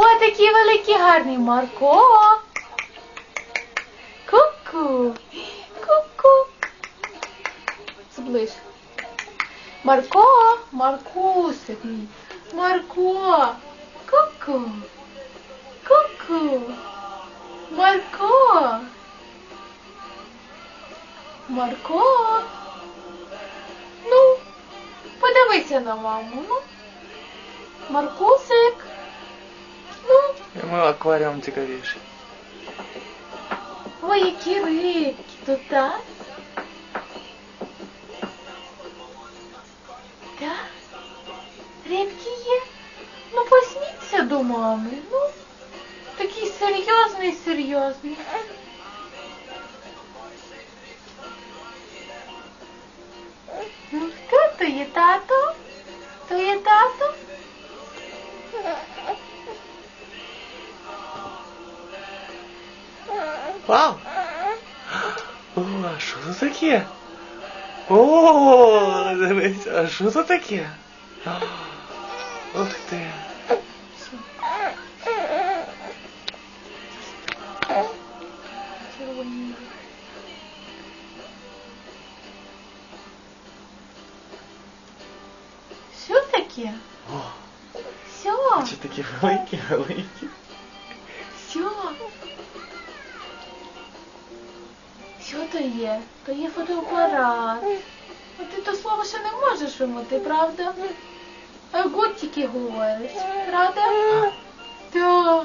О, такий великий гарний Марко. Ку-ку. Ку-ку. Зближ. Марко, Маркусик. Марко. Ку-ку. Ку-ку. Марко. Марко. Ну, подивися на маму. Ну. Маркусик. Йому акваріум цікавіший. ой, які рибки тут, так? Так? Рибки є? Ну, посміться до мами, ну. Такий серйозний, серйозний. Ну, хто то є тато? Вау! О, а що це таке? О, дивись, а що це таке? Ух ти. Що таке? О, Що? чи такі великі, великі? Що? Що то є? То є фотоапарат. А ти то слово ще не можеш вимити, правда? А гуд тільки говорить, правда? Так.